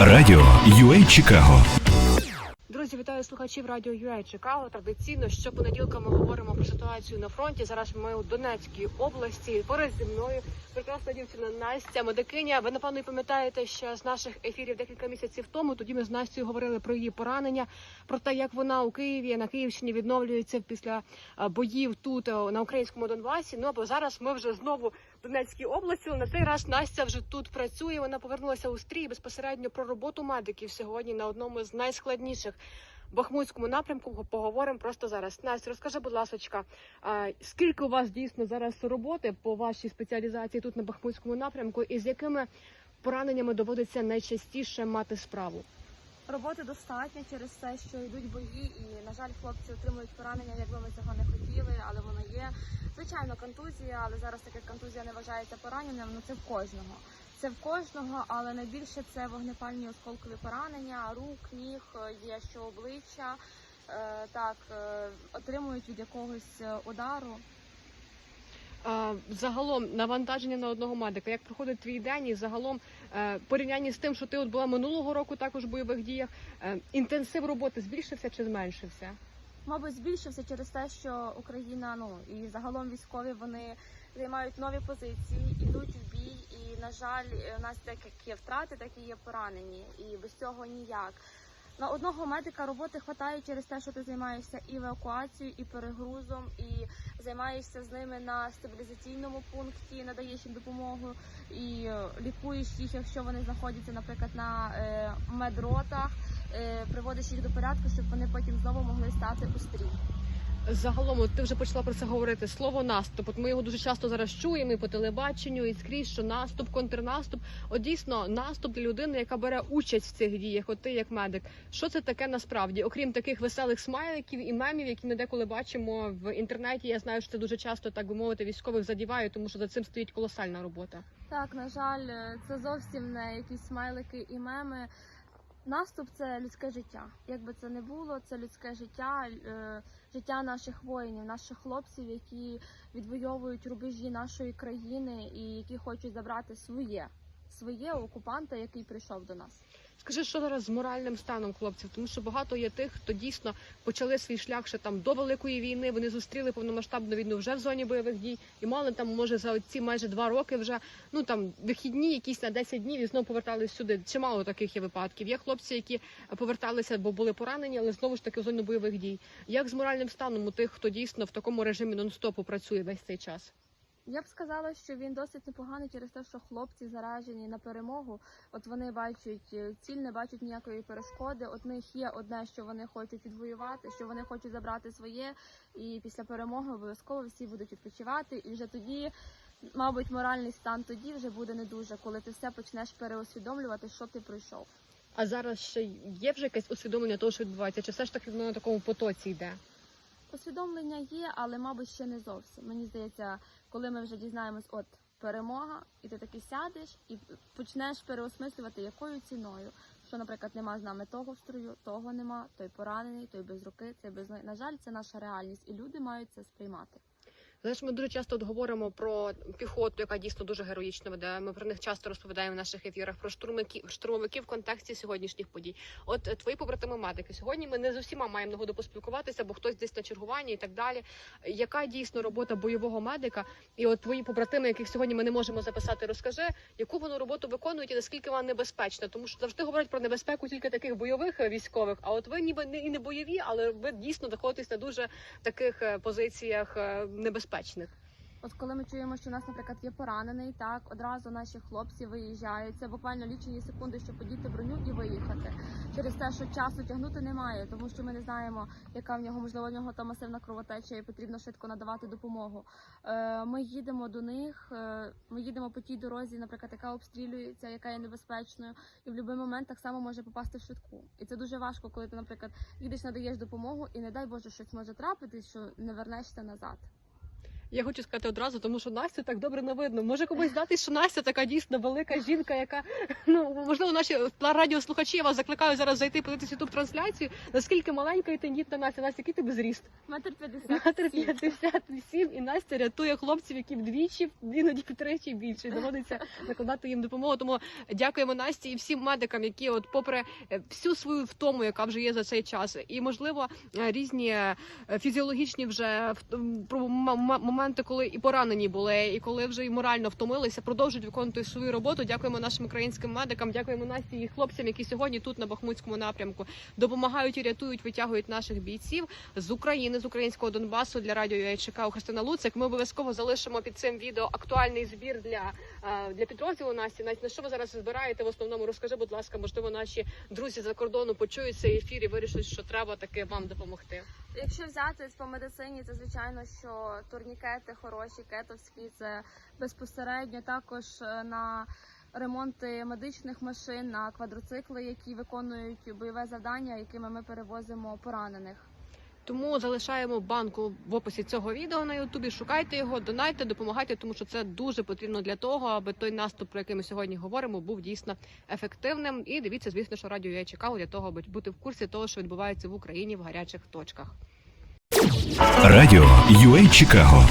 Радіо UA Чикаго Друзі, вітаю слухачів радіо UA Чикаго. Традиційно щопонеділка ми говоримо про ситуацію на фронті. Зараз ми у Донецькій області. Поряд зі мною прекрасна дівчина Настя, медикиня. Ви напевно пам'ятаєте, що з наших ефірів декілька місяців тому тоді ми з Настю говорили про її поранення, про те, як вона у Києві на Київщині відновлюється після е, боїв тут е, на українському Донбасі. Ну або зараз ми вже знову в Донецькій області. На цей раз Настя вже тут працює. Вона повернулася у стрій безпосередньо про роботу медиків сьогодні на одному з найскладніших Бахмутському напрямку поговоримо просто зараз. Настя, розкажи, будь ласка, скільки у вас дійсно зараз роботи по вашій спеціалізації тут на Бахмутському напрямку, і з якими пораненнями доводиться найчастіше мати справу? Роботи достатньо через те, що йдуть бої, і на жаль, хлопці отримують поранення, якби ми цього не хотіли, але воно є. Звичайно, контузія, але зараз так як контузія не вважається пораненням, ну це в кожного. Це в кожного, але найбільше це вогнепальні осколкові поранення, рук, ніг, е, є що обличчя. Е, так, е, отримують від якогось удару. А, Загалом навантаження на одного медика. Як проходить твій день і загалом е, порівнянні з тим, що ти от була минулого року також в бойових діях, е, інтенсив роботи збільшився чи зменшився? Мабуть, збільшився через те, що Україна, ну і загалом військові вони займають нові позиції, ідуть. І на жаль, у нас так як є втрати, так і є поранені, і без цього ніяк. На одного медика роботи вистачає через те, що ти займаєшся евакуацією, і перегрузом, і займаєшся з ними на стабілізаційному пункті, надаєш їм допомогу і е, лікуєш їх, якщо вони знаходяться, наприклад, на е, медротах, е, приводиш їх до порядку, щоб вони потім знову могли стати у стрій. Загалом, от ти вже почала про це говорити. Слово наступ. От ми його дуже часто зараз чуємо і по телебаченню, і скрізь, що наступ, контрнаступ. От дійсно наступ для людини, яка бере участь в цих діях. От ти як медик. Що це таке насправді? Окрім таких веселих смайликів і мемів, які ми деколи бачимо в інтернеті. Я знаю, що це дуже часто, так би мовити, військових задіває, тому що за цим стоїть колосальна робота. Так, на жаль, е, це зовсім не якісь смайлики і меми. Наступ це людське життя. Як би це не було, це людське життя, е, життя наших воїнів, наших хлопців, які відвоюють рубежі нашої країни і які хочуть забрати своє, своє окупанта, який прийшов до нас. Скажи, що зараз з моральним станом хлопців, тому що багато є тих, хто дійсно почали свій шлях ще там до великої війни. Вони зустріли повномасштабну війну вже в зоні бойових дій, і мали там, може, за ці майже два роки вже ну там вихідні, якісь на 10 днів і знову повертались сюди. Чимало таких є випадків. Є хлопці, які поверталися, бо були поранені, але знову ж таки в зону бойових дій. Як з моральним станом у тих, хто дійсно в такому режимі нон-стопу працює весь цей час? Я б сказала, що він досить непоганий через те, що хлопці заражені на перемогу. От вони бачать е, ціль, не бачать ніякої перешкоди. От них є одне, що вони хочуть відвоювати, що вони хочуть забрати своє, і після перемоги обов'язково всі будуть відпочивати. І вже тоді, мабуть, моральний стан тоді вже буде не дуже, коли ти все почнеш переусвідомлювати, що ти пройшов. А зараз ще є вже якесь усвідомлення того, що відбувається, чи все ж таки воно на такому потоці йде? Усвідомлення є, але мабуть ще не зовсім. Мені здається, коли ми вже дізнаємось, от перемога, і ти таки сядеш і почнеш переосмислювати, якою ціною. Що, наприклад, нема з нами того строю, того нема, той поранений, той без руки, цей без. На жаль, це наша реальність, і люди мають це сприймати. Знаєш, ми дуже часто от говоримо про піхоту, яка дійсно дуже героїчно веде. Ми про них часто розповідаємо в наших ефірах про штурмовиків, штурмовиків в контексті сьогоднішніх подій. От е, твої побратими медики. Сьогодні ми не з усіма маємо нагоду поспілкуватися, бо хтось десь на чергуванні і так далі. Яка дійсно робота бойового медика? І от твої побратими, яких сьогодні ми не можемо записати, розкажи, яку вони роботу виконують і наскільки вона небезпечна, тому що завжди говорять про небезпеку тільки таких бойових е, військових. А от ви ніби не і не бойові, але ви дійсно знаходитесь на дуже таких е, позиціях е, небезпечних. От коли ми чуємо, що у нас, наприклад, є поранений, так одразу наші хлопці виїжджають. Це буквально лічені секунди, щоб подіти броню і виїхати. Через те, що часу тягнути немає, тому що ми не знаємо, яка в нього можливо в нього та масивна кровотеча, і потрібно швидко надавати допомогу. Е, Ми їдемо до них. е, Ми їдемо по тій дорозі, наприклад, яка обстрілюється, яка є небезпечною, і в будь-який момент так само може попасти в швидку. І це дуже важко, коли ти, наприклад, їдеш, надаєш допомогу, і не дай Боже, щось може трапитись, що не вернешся назад. Я хочу сказати одразу, тому що Настю так добре не видно. Може комусь здати, що Настя така дійсно велика жінка, яка ну можливо наші радіослухачі. Я вас закликаю зараз зайти подивитися ютуб трансляцію. Наскільки маленька і тендітна Настя. Настя, який тебе зріст? Метр п'ятдесят. Метр п'ятдесят сім, і Настя рятує хлопців, які вдвічі, іноді втричі більше. Доводиться накладати їм допомогу. Тому дякуємо Насті і всім медикам, які, от, попри е, всю свою втому, яка вже є за цей час, і можливо е, різні е, фізіологічні вже в- м, м- м- моменти, коли і поранені були, і коли вже і морально втомилися, продовжують виконувати свою роботу. Дякуємо нашим українським медикам, дякуємо Насті і хлопцям, які сьогодні тут на Бахмутському напрямку допомагають і рятують, витягують наших бійців з України, з українського Донбасу для радіо ЮАЧК Христина Луцик. Ми обов'язково залишимо під цим відео актуальний збір для, е, для підрозділу Насті. Настя, на що ви зараз збираєте в основному? Розкажи, будь ласка, можливо, наші друзі за кордону почують цей ефір і вирішать, що треба таки вам допомогти. Якщо взяти по медицині, це звичайно, що турнікети хороші, кетовські, це безпосередньо також е, на ремонти медичних машин, на квадроцикли, які виконують бойове завдання, якими ми перевозимо поранених. Тому залишаємо банку в описі цього відео на Ютубі. Шукайте його, донайте, допомагайте, тому що це дуже потрібно для того, аби той наступ, про який ми сьогодні говоримо, був дійсно ефективним. І дивіться, звісно, що радіо я чекав для того, аби бути в курсі того, що відбувається в Україні в гарячих точках. Радіо UA Чикаго